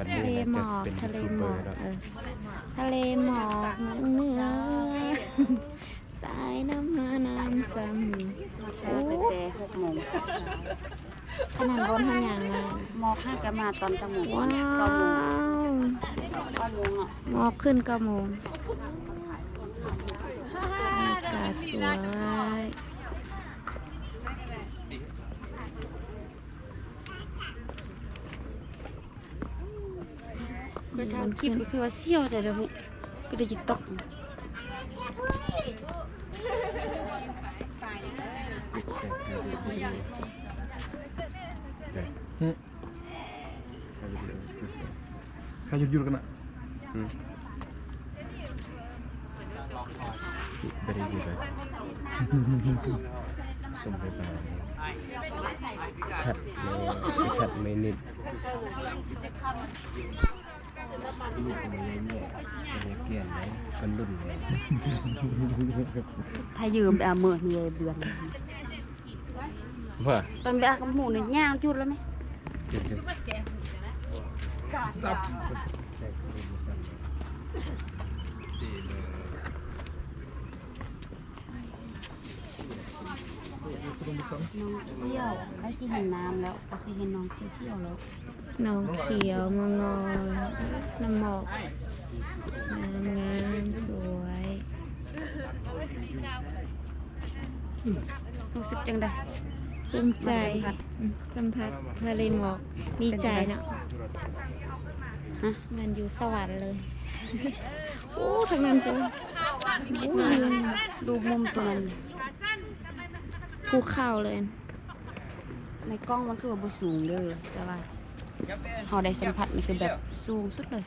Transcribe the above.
บัดทะนี้เลน่าหมจะอกเป็นทะเลยูทูบหมเบออกร์แล้วเออทะเลหมอกเหนื้อสายน้ำมาน้ำซ้ำโอ้แต่หกโมงขนาดบนทางอย่างมาหมอกห้าก็มาตอนตั้งโมงว้าเก้าโมงวเก้าโมงอะหมอกขึ้นเก้าโมงอากาศสวย คือทำคลิปก็คือว่าเซี่ยวใจเลยก็ได้จิตตกใครหยุดหยุดกันอะอืมบริยูเลยส่งไปบ้านขัดไม่ขัดไม่นิด ลูกมันเลยเนี่ยมันเลยเกลียนเลยมันรุ่นเลยถ้ายืมไปเอาเมื่อนี่เดือนว่าตอนไปเอากับหมูเนี่ยย่างจุดแล้วไหมจุดจุด น้องเที่ยวได้ที่เห็นน้ำแล้วก็คือเห็นน้องเที่ยวเที่ยวแล้วน้องเขียวมางอยน้ำหมอกงามงามสวยรู้สึกจังไดภูมิใจอืมสัมผัสทะเลหมอกดีใจเนาะฮะเงินอยู่สวรรค์เลยโอ้ทางนั้นสวยโอ้เงินดูมุมตัวนั้น ภูเขาเลย ในกล้องมันคือว่าบ่สูงเด้อแต่ว่าเราได้สัมผัสมันคือแบบสูงสุดเลย